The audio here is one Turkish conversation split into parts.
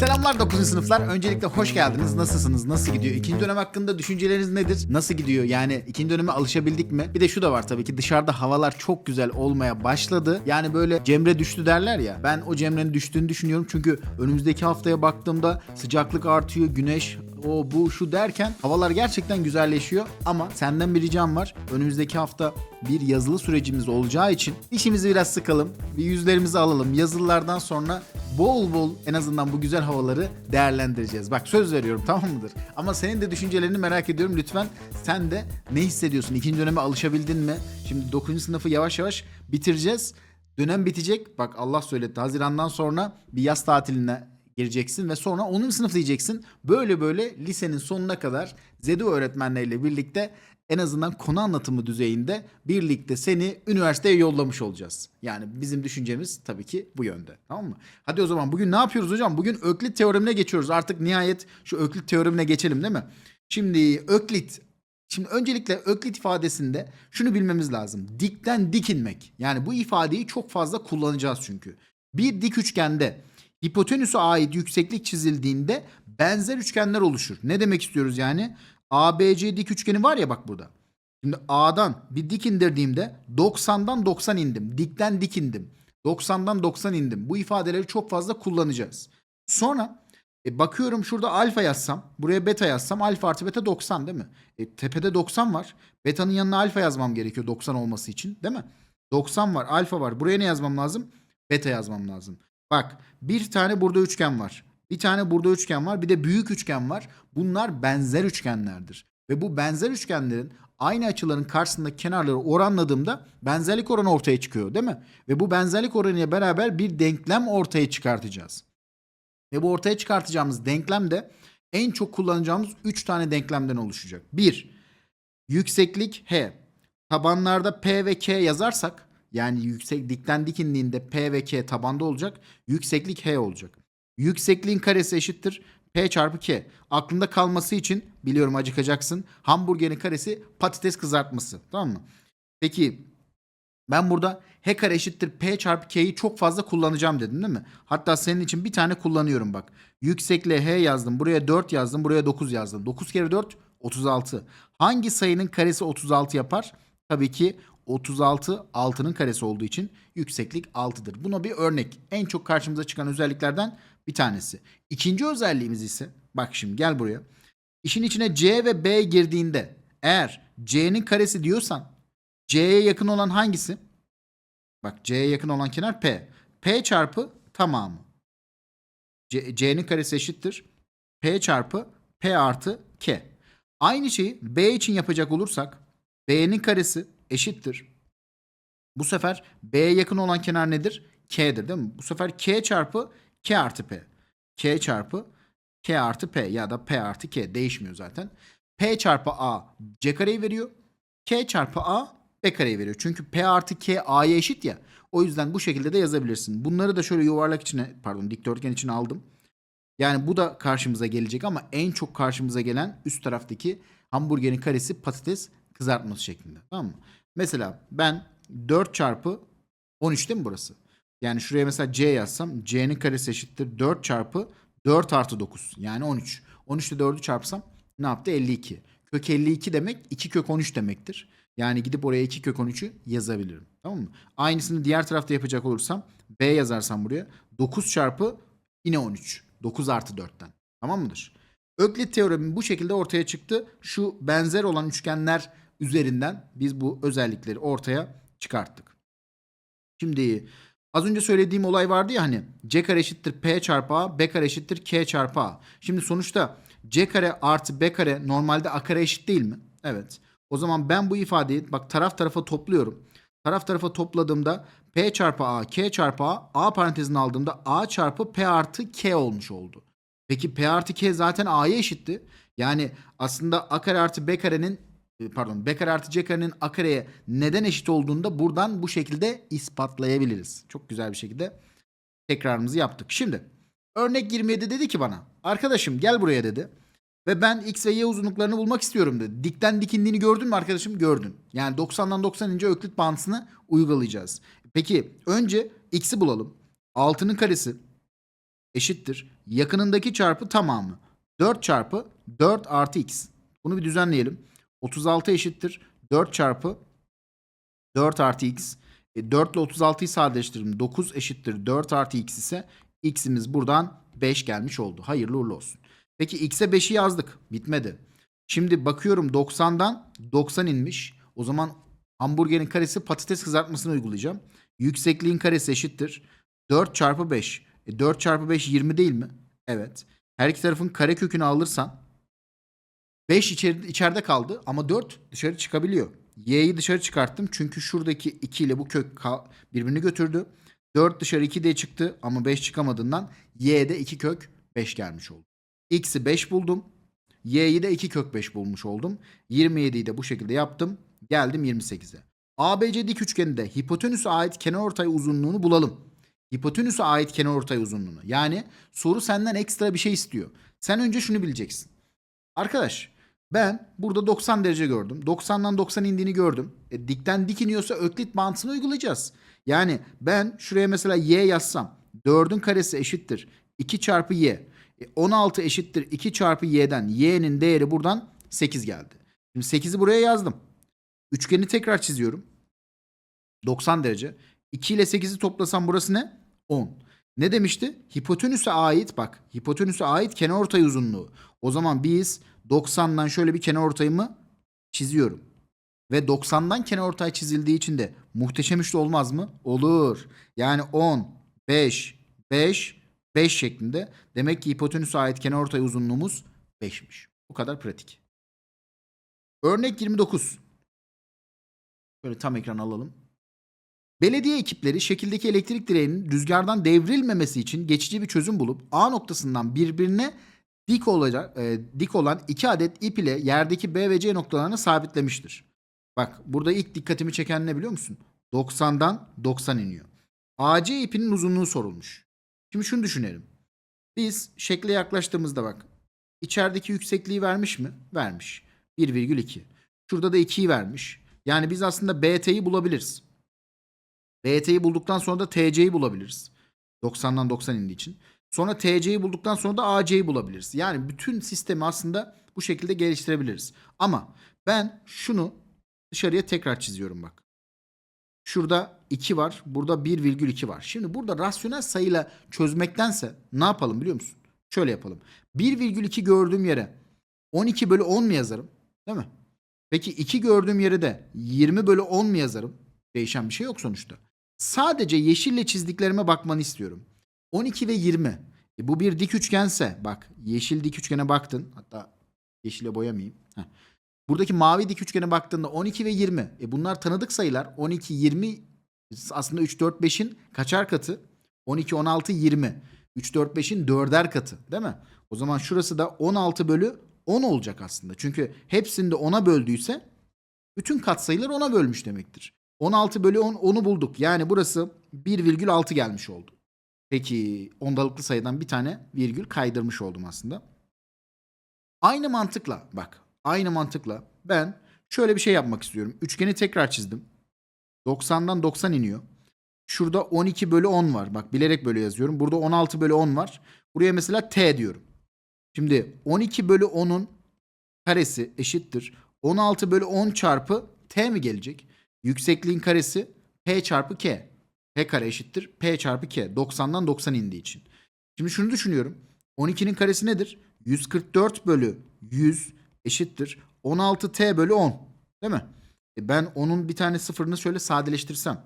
Selamlar 9. sınıflar. Öncelikle hoş geldiniz. Nasılsınız? Nasıl gidiyor? İkinci dönem hakkında düşünceleriniz nedir? Nasıl gidiyor? Yani ikinci döneme alışabildik mi? Bir de şu da var tabii ki dışarıda havalar çok güzel olmaya başladı. Yani böyle Cemre düştü derler ya. Ben o Cemre'nin düştüğünü düşünüyorum. Çünkü önümüzdeki haftaya baktığımda sıcaklık artıyor, güneş o bu şu derken havalar gerçekten güzelleşiyor ama senden bir ricam var. Önümüzdeki hafta bir yazılı sürecimiz olacağı için işimizi biraz sıkalım. Bir yüzlerimizi alalım. Yazılılardan sonra bol bol en azından bu güzel havaları değerlendireceğiz. Bak söz veriyorum tamam mıdır? Ama senin de düşüncelerini merak ediyorum. Lütfen sen de ne hissediyorsun? İkinci döneme alışabildin mi? Şimdi 9. sınıfı yavaş yavaş bitireceğiz. Dönem bitecek. Bak Allah söyletti. Hazirandan sonra bir yaz tatiline gireceksin ve sonra 10. sınıf diyeceksin. Böyle böyle lisenin sonuna kadar ZEDU öğretmenleriyle birlikte en azından konu anlatımı düzeyinde birlikte seni üniversiteye yollamış olacağız. Yani bizim düşüncemiz tabii ki bu yönde. Tamam mı? Hadi o zaman bugün ne yapıyoruz hocam? Bugün Öklit teoremine geçiyoruz. Artık nihayet şu Öklit teoremine geçelim değil mi? Şimdi Öklit Şimdi öncelikle Öklit ifadesinde şunu bilmemiz lazım. Dikten dik inmek. Yani bu ifadeyi çok fazla kullanacağız çünkü. Bir dik üçgende hipotenüse ait yükseklik çizildiğinde benzer üçgenler oluşur. Ne demek istiyoruz yani? ABC dik üçgeni var ya bak burada. Şimdi A'dan bir dik indirdiğimde 90'dan 90 indim. Dikten dik indim. 90'dan 90 indim. Bu ifadeleri çok fazla kullanacağız. Sonra e, bakıyorum şurada alfa yazsam, buraya beta yazsam alfa artı beta 90 değil mi? E, tepede 90 var. Beta'nın yanına alfa yazmam gerekiyor 90 olması için değil mi? 90 var, alfa var. Buraya ne yazmam lazım? Beta yazmam lazım. Bak bir tane burada üçgen var. Bir tane burada üçgen var. Bir de büyük üçgen var. Bunlar benzer üçgenlerdir. Ve bu benzer üçgenlerin aynı açıların karşısındaki kenarları oranladığımda benzerlik oranı ortaya çıkıyor değil mi? Ve bu benzerlik oranıyla beraber bir denklem ortaya çıkartacağız. Ve bu ortaya çıkartacağımız denklem de en çok kullanacağımız 3 tane denklemden oluşacak. 1. Yükseklik H. Tabanlarda P ve K yazarsak yani yüksek dikten dik indiğinde P ve K tabanda olacak. Yükseklik H olacak. Yüksekliğin karesi eşittir P çarpı K. Aklında kalması için biliyorum acıkacaksın. Hamburgerin karesi patates kızartması. Tamam mı? Peki ben burada H kare eşittir P çarpı K'yi çok fazla kullanacağım dedim değil mi? Hatta senin için bir tane kullanıyorum bak. Yüksekliğe H yazdım. Buraya 4 yazdım. Buraya 9 yazdım. 9 kere 4 36. Hangi sayının karesi 36 yapar? Tabii ki 36 6'nın karesi olduğu için yükseklik 6'dır. Buna bir örnek. En çok karşımıza çıkan özelliklerden bir tanesi. İkinci özelliğimiz ise bak şimdi gel buraya. İşin içine C ve B girdiğinde eğer C'nin karesi diyorsan C'ye yakın olan hangisi? Bak C'ye yakın olan kenar P. P çarpı tamamı. C'nin karesi eşittir. P çarpı P artı K. Aynı şeyi B için yapacak olursak B'nin karesi eşittir. Bu sefer B'ye yakın olan kenar nedir? K'dir değil mi? Bu sefer K çarpı K artı P. K çarpı K artı P ya da P artı K değişmiyor zaten. P çarpı A C kareyi veriyor. K çarpı A B kareyi veriyor. Çünkü P artı K A'ya eşit ya. O yüzden bu şekilde de yazabilirsin. Bunları da şöyle yuvarlak içine pardon dikdörtgen içine aldım. Yani bu da karşımıza gelecek ama en çok karşımıza gelen üst taraftaki hamburgerin karesi patates kızartması şeklinde. Tamam mı? Mesela ben 4 çarpı 13 değil mi burası? Yani şuraya mesela C yazsam C'nin karesi eşittir 4 çarpı 4 artı 9 yani 13. 13 ile 4'ü çarpsam ne yaptı? 52. Kök 52 demek 2 kök 13 demektir. Yani gidip oraya 2 kök 13'ü yazabilirim. Tamam mı? Aynısını diğer tarafta yapacak olursam B yazarsam buraya 9 çarpı yine 13. 9 artı 4'ten. Tamam mıdır? Öklit teoremi bu şekilde ortaya çıktı. Şu benzer olan üçgenler üzerinden biz bu özellikleri ortaya çıkarttık. Şimdi az önce söylediğim olay vardı ya hani C kare eşittir P çarpı A, B kare eşittir K çarpı A. Şimdi sonuçta C kare artı B kare normalde A kare eşit değil mi? Evet. O zaman ben bu ifadeyi bak taraf tarafa topluyorum. Taraf tarafa topladığımda P çarpı A, K çarpı A, A parantezini aldığımda A çarpı P artı K olmuş oldu. Peki P artı K zaten A'ya eşitti. Yani aslında A kare artı B karenin pardon B kare artı C karenin A kareye neden eşit olduğunu da buradan bu şekilde ispatlayabiliriz. Çok güzel bir şekilde tekrarımızı yaptık. Şimdi örnek 27 dedi ki bana arkadaşım gel buraya dedi. Ve ben x ve y uzunluklarını bulmak istiyorum dedi. Dikten dikindiğini gördün mü arkadaşım? Gördün. Yani 90'dan 90 ince öklit bağıntısını uygulayacağız. Peki önce x'i bulalım. 6'nın karesi eşittir. Yakınındaki çarpı tamamı. 4 çarpı 4 artı x. Bunu bir düzenleyelim. 36 eşittir. 4 çarpı 4 artı x. E, 4 ile 36'yı sadeleştirdim. 9 eşittir 4 artı x ise x'imiz buradan 5 gelmiş oldu. Hayırlı uğurlu olsun. Peki x'e 5'i yazdık. Bitmedi. Şimdi bakıyorum 90'dan 90 inmiş. O zaman hamburgerin karesi patates kızartmasını uygulayacağım. Yüksekliğin karesi eşittir. 4 çarpı 5. E 4 çarpı 5 20 değil mi? Evet. Her iki tarafın kare kökünü alırsan 5 içeri, içeride kaldı ama 4 dışarı çıkabiliyor. Y'yi dışarı çıkarttım çünkü şuradaki 2 ile bu kök birbirini götürdü. 4 dışarı 2 diye çıktı ama 5 çıkamadığından Y'de 2 kök 5 gelmiş oldu. X'i 5 buldum. Y'yi de 2 kök 5 bulmuş oldum. 27'yi de bu şekilde yaptım. Geldim 28'e. ABC dik üçgeninde hipotenüse ait kenarortay uzunluğunu bulalım. Hipotenüse ait kenarortay uzunluğunu. Yani soru senden ekstra bir şey istiyor. Sen önce şunu bileceksin. Arkadaş ben burada 90 derece gördüm. 90'dan 90 indiğini gördüm. E, dikten dik iniyorsa öklit mantığını uygulayacağız. Yani ben şuraya mesela y yazsam 4'ün karesi eşittir 2 çarpı y. E, 16 eşittir 2 çarpı y'den y'nin değeri buradan 8 geldi. Şimdi 8'i buraya yazdım. Üçgeni tekrar çiziyorum. 90 derece. 2 ile 8'i toplasam burası ne? 10. Ne demişti? Hipotenüse ait bak. Hipotenüse ait kenarortay uzunluğu. O zaman biz 90'dan şöyle bir kenarortayımı çiziyorum. Ve 90'dan kenarortay çizildiği için de muhteşem üçlü olmaz mı? Olur. Yani 10, 5, 5, 5 şeklinde. Demek ki hipotenüse ait kenarortay uzunluğumuz 5'miş. Bu kadar pratik. Örnek 29. Böyle tam ekran alalım. Belediye ekipleri şekildeki elektrik direğinin rüzgardan devrilmemesi için geçici bir çözüm bulup A noktasından birbirine dik olacak e, dik olan iki adet ip ile yerdeki B ve C noktalarını sabitlemiştir. Bak burada ilk dikkatimi çeken ne biliyor musun? 90'dan 90 iniyor. AC ipinin uzunluğu sorulmuş. Şimdi şunu düşünelim. Biz şekle yaklaştığımızda bak. içerideki yüksekliği vermiş mi? Vermiş. 1,2. Şurada da 2'yi vermiş. Yani biz aslında BT'yi bulabiliriz. BT'yi bulduktan sonra da TC'yi bulabiliriz. 90'dan 90 indiği için. Sonra TC'yi bulduktan sonra da AC'yi bulabiliriz. Yani bütün sistemi aslında bu şekilde geliştirebiliriz. Ama ben şunu dışarıya tekrar çiziyorum bak. Şurada 2 var. Burada 1,2 var. Şimdi burada rasyonel sayıyla çözmektense ne yapalım biliyor musun? Şöyle yapalım. 1,2 gördüğüm yere 12 bölü 10 mu yazarım? Değil mi? Peki 2 gördüğüm yere de 20 bölü 10 mu yazarım? Değişen bir şey yok sonuçta. Sadece yeşille çizdiklerime bakmanı istiyorum. 12 ve 20. E bu bir dik üçgense bak yeşil dik üçgene baktın. Hatta yeşile boyamayayım. Heh. Buradaki mavi dik üçgene baktığında 12 ve 20. E bunlar tanıdık sayılar. 12, 20 aslında 3, 4, 5'in kaçar katı? 12, 16, 20. 3, 4, 5'in dörder katı değil mi? O zaman şurası da 16 bölü 10 olacak aslında. Çünkü hepsini de 10'a böldüyse bütün katsayılar 10'a bölmüş demektir. 16 bölü 10 10'u bulduk. Yani burası 1,6 gelmiş oldu. Peki ondalıklı sayıdan bir tane virgül kaydırmış oldum aslında. Aynı mantıkla bak aynı mantıkla ben şöyle bir şey yapmak istiyorum. Üçgeni tekrar çizdim. 90'dan 90 iniyor. Şurada 12 bölü 10 var. Bak bilerek böyle yazıyorum. Burada 16 bölü 10 var. Buraya mesela t diyorum. Şimdi 12 bölü 10'un karesi eşittir. 16 bölü 10 çarpı t mi gelecek? Yüksekliğin karesi p çarpı k. P kare eşittir P çarpı K. 90'dan 90 indiği için. Şimdi şunu düşünüyorum. 12'nin karesi nedir? 144 bölü 100 eşittir. 16T bölü 10. Değil mi? E ben onun bir tane sıfırını şöyle sadeleştirsem.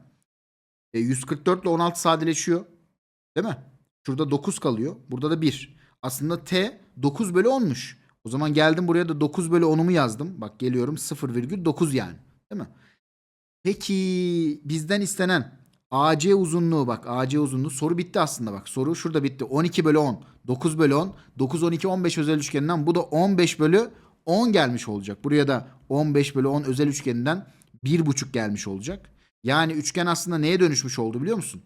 E 144 ile 16 sadeleşiyor. Değil mi? Şurada 9 kalıyor. Burada da 1. Aslında T 9 bölü 10'muş. O zaman geldim buraya da 9 bölü 10'umu yazdım. Bak geliyorum 0,9 yani. Değil mi? Peki bizden istenen AC uzunluğu bak AC uzunluğu soru bitti aslında bak soru şurada bitti 12 bölü 10 9 bölü 10 9 12 15 özel üçgeninden bu da 15 bölü 10 gelmiş olacak. Buraya da 15 bölü 10 özel üçgeninden 1,5 gelmiş olacak. Yani üçgen aslında neye dönüşmüş oldu biliyor musun?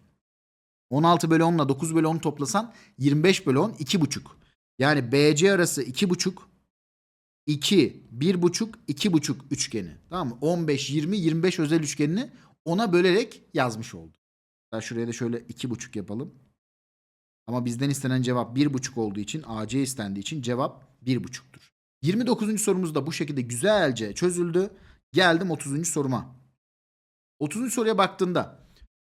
16 bölü 10 ile 9 bölü 10 toplasan 25 bölü 10 2,5. Yani BC arası 2,5 2, 1,5, 2,5 üçgeni. Tamam mı? 15, 20, 25 özel üçgenini ona bölerek yazmış oldu. Hatta şuraya da şöyle iki buçuk yapalım. Ama bizden istenen cevap 1,5 olduğu için AC istendiği için cevap 1,5'tur. 29. sorumuz da bu şekilde güzelce çözüldü. Geldim 30. soruma. 30. soruya baktığında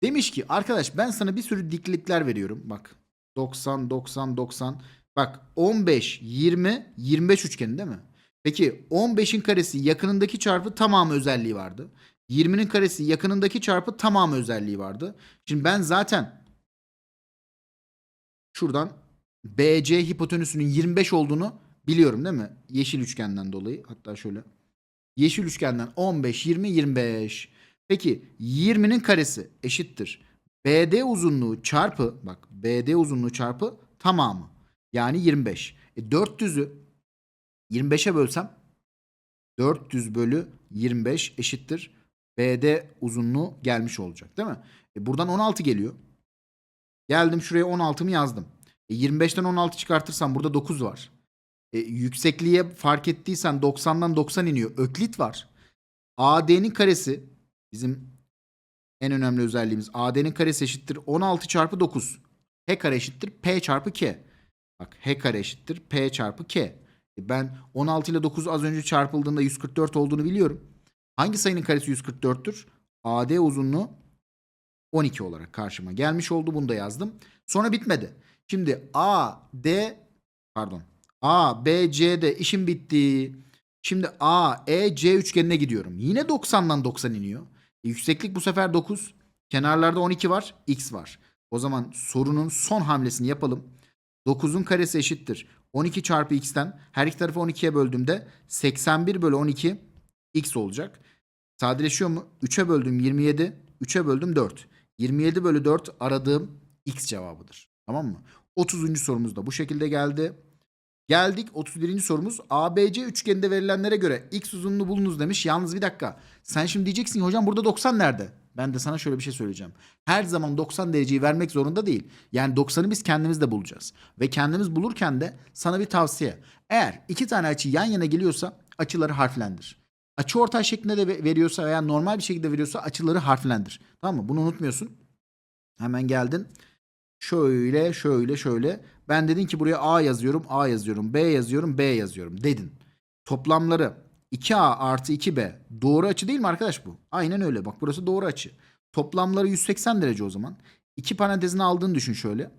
demiş ki arkadaş ben sana bir sürü diklikler veriyorum. Bak 90 90 90 bak 15 20 25 üçgeni değil mi? Peki 15'in karesi yakınındaki çarpı tamamı özelliği vardı. 20'nin karesi yakınındaki çarpı tamamı özelliği vardı. Şimdi ben zaten şuradan BC hipotenüsünün 25 olduğunu biliyorum değil mi? Yeşil üçgenden dolayı. Hatta şöyle. Yeşil üçgenden 15, 20, 25. Peki 20'nin karesi eşittir. BD uzunluğu çarpı bak BD uzunluğu çarpı tamamı. Yani 25. E 400'ü 25'e bölsem 400 bölü 25 eşittir. BD uzunluğu gelmiş olacak değil mi? E buradan 16 geliyor. Geldim şuraya 16'mı yazdım. E 25'ten 16 çıkartırsam burada 9 var. E, yüksekliğe fark ettiysen 90'dan 90 iniyor. Öklit var. AD'nin karesi bizim en önemli özelliğimiz. AD'nin karesi eşittir 16 çarpı 9. H kare eşittir P çarpı K. Bak H kare eşittir P çarpı K. E, ben 16 ile 9 az önce çarpıldığında 144 olduğunu biliyorum. Hangi sayının karesi 144'tür? AD uzunluğu 12 olarak karşıma gelmiş oldu. Bunu da yazdım. Sonra bitmedi. Şimdi A, D pardon. A, B, C'de işim bitti. Şimdi A, E, C üçgenine gidiyorum. Yine 90'dan 90 iniyor. E, yükseklik bu sefer 9. Kenarlarda 12 var. X var. O zaman sorunun son hamlesini yapalım. 9'un karesi eşittir. 12 çarpı x'ten her iki tarafı 12'ye böldüğümde 81 bölü 12 x olacak. Sadeleşiyor mu? 3'e böldüm 27. 3'e böldüm 4. 27 bölü 4 aradığım x cevabıdır. Tamam mı? 30. sorumuz da bu şekilde geldi. Geldik 31. sorumuz. ABC üçgeninde verilenlere göre x uzunluğu bulunuz demiş. Yalnız bir dakika. Sen şimdi diyeceksin hocam burada 90 nerede? Ben de sana şöyle bir şey söyleyeceğim. Her zaman 90 dereceyi vermek zorunda değil. Yani 90'ı biz kendimiz de bulacağız. Ve kendimiz bulurken de sana bir tavsiye. Eğer iki tane açı yan yana geliyorsa açıları harflendir. Açı ortay şeklinde de ve- veriyorsa veya normal bir şekilde veriyorsa açıları harflendir. Tamam mı? Bunu unutmuyorsun. Hemen geldin. Şöyle şöyle şöyle. Ben dedin ki buraya A yazıyorum, A yazıyorum, B yazıyorum, B yazıyorum dedin. Toplamları 2A artı 2B doğru açı değil mi arkadaş bu? Aynen öyle. Bak burası doğru açı. Toplamları 180 derece o zaman. İki parantezini aldığını düşün şöyle.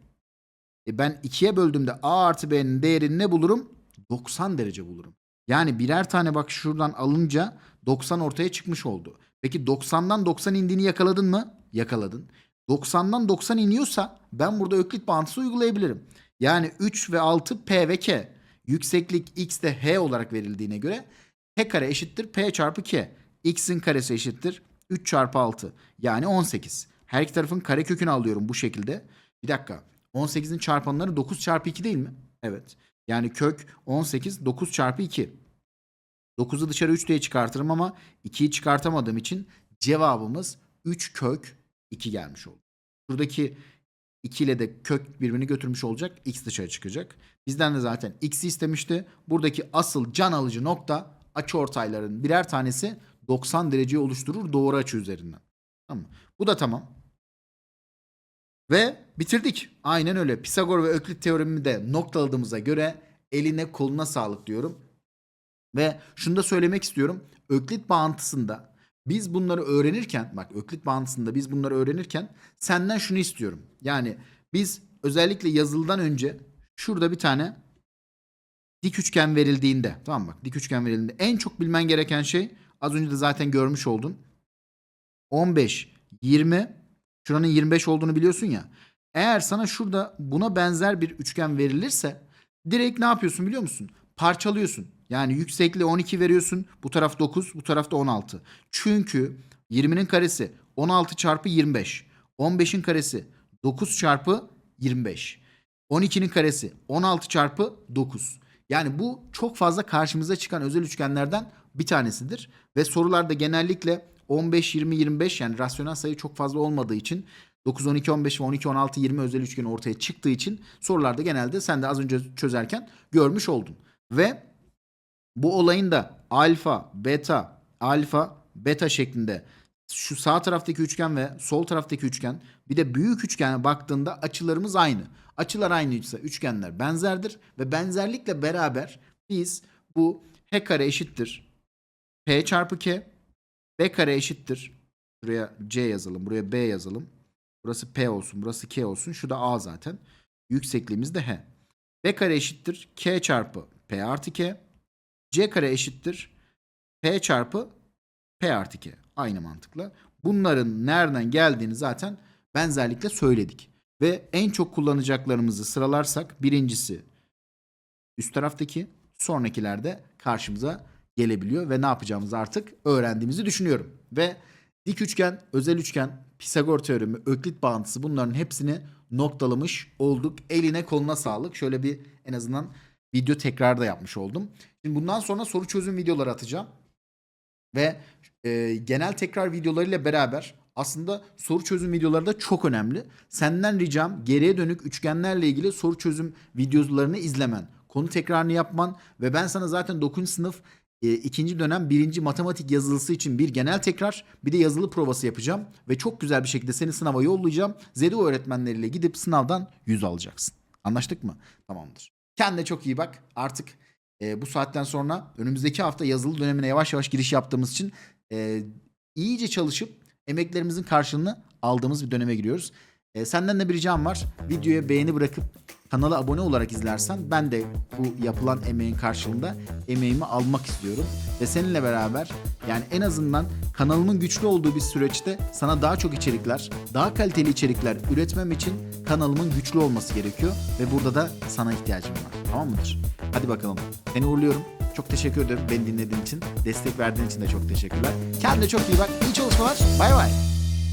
E ben 2'ye böldüğümde A artı B'nin değerini ne bulurum? 90 derece bulurum. Yani birer tane bak şuradan alınca 90 ortaya çıkmış oldu. Peki 90'dan 90 indiğini yakaladın mı? Yakaladın. 90'dan 90 iniyorsa ben burada öklit bağıntısı uygulayabilirim. Yani 3 ve 6 P ve K. Yükseklik X de H olarak verildiğine göre H kare eşittir P çarpı K. X'in karesi eşittir 3 çarpı 6 yani 18. Her iki tarafın kare kökünü alıyorum bu şekilde. Bir dakika 18'in çarpanları 9 çarpı 2 değil mi? Evet. Yani kök 18 9 çarpı 2. 9'u dışarı 3 diye çıkartırım ama 2'yi çıkartamadığım için cevabımız 3 kök 2 gelmiş oldu. Buradaki 2 ile de kök birbirini götürmüş olacak. X dışarı çıkacak. Bizden de zaten x'i istemişti. Buradaki asıl can alıcı nokta açıortayların birer tanesi 90 dereceyi oluşturur doğru açı üzerinden. Tamam mı? Bu da tamam. Ve bitirdik. Aynen öyle. Pisagor ve Öklit teoremini de noktaladığımıza göre eline koluna sağlık diyorum. Ve şunu da söylemek istiyorum. Öklit bağıntısında biz bunları öğrenirken bak Öklit bağıntısında biz bunları öğrenirken senden şunu istiyorum. Yani biz özellikle yazılıdan önce şurada bir tane dik üçgen verildiğinde tamam bak dik üçgen verildiğinde en çok bilmen gereken şey az önce de zaten görmüş oldun. 15, 20 şuranın 25 olduğunu biliyorsun ya. Eğer sana şurada buna benzer bir üçgen verilirse direkt ne yapıyorsun biliyor musun? Parçalıyorsun. Yani yüksekliği 12 veriyorsun. Bu taraf 9, bu tarafta 16. Çünkü 20'nin karesi 16 çarpı 25. 15'in karesi 9 çarpı 25. 12'nin karesi 16 çarpı 9. Yani bu çok fazla karşımıza çıkan özel üçgenlerden bir tanesidir. Ve sorularda genellikle 15, 20, 25 yani rasyonel sayı çok fazla olmadığı için 9, 12, 15 ve 12, 16, 20 özel üçgen ortaya çıktığı için sorularda genelde sen de az önce çözerken görmüş oldun. Ve bu olayın da alfa, beta, alfa, beta şeklinde şu sağ taraftaki üçgen ve sol taraftaki üçgen bir de büyük üçgene baktığında açılarımız aynı. Açılar aynıysa üçgenler benzerdir ve benzerlikle beraber biz bu h kare eşittir p çarpı k b kare eşittir. Buraya c yazalım buraya b yazalım. Burası p olsun burası k olsun. Şu da a zaten. Yüksekliğimiz de h. b kare eşittir k çarpı p artı k c kare eşittir p çarpı p artı k aynı mantıkla bunların nereden geldiğini zaten benzerlikle söyledik ve en çok kullanacaklarımızı sıralarsak birincisi üst taraftaki sonrakilerde karşımıza gelebiliyor ve ne yapacağımızı artık öğrendiğimizi düşünüyorum. Ve dik üçgen, özel üçgen, Pisagor teoremi, Öklit bağıntısı bunların hepsini noktalamış olduk. Eline koluna sağlık. Şöyle bir en azından video tekrar da yapmış oldum. Şimdi bundan sonra soru çözüm videoları atacağım. Ve e, genel tekrar videolarıyla beraber aslında soru çözüm videoları da çok önemli. Senden ricam geriye dönük üçgenlerle ilgili soru çözüm videolarını izlemen. Konu tekrarını yapman ve ben sana zaten 9. sınıf e, ikinci dönem birinci matematik yazılısı için bir genel tekrar bir de yazılı provası yapacağım. Ve çok güzel bir şekilde seni sınava yollayacağım. ZEDO öğretmenleriyle gidip sınavdan 100 alacaksın. Anlaştık mı? Tamamdır. Kendine çok iyi bak. Artık e, bu saatten sonra önümüzdeki hafta yazılı dönemine yavaş yavaş giriş yaptığımız için e, iyice çalışıp emeklerimizin karşılığını aldığımız bir döneme giriyoruz. E, senden de bir ricam var. Videoya beğeni bırakıp kanala abone olarak izlersen ben de bu yapılan emeğin karşılığında emeğimi almak istiyorum. Ve seninle beraber yani en azından kanalımın güçlü olduğu bir süreçte sana daha çok içerikler, daha kaliteli içerikler üretmem için kanalımın güçlü olması gerekiyor. Ve burada da sana ihtiyacım var. Tamam mıdır? Hadi bakalım. Seni uğurluyorum. Çok teşekkür ederim beni dinlediğin için. Destek verdiğin için de çok teşekkürler. Kendine çok iyi bak. İyi çalışmalar. Bay bay.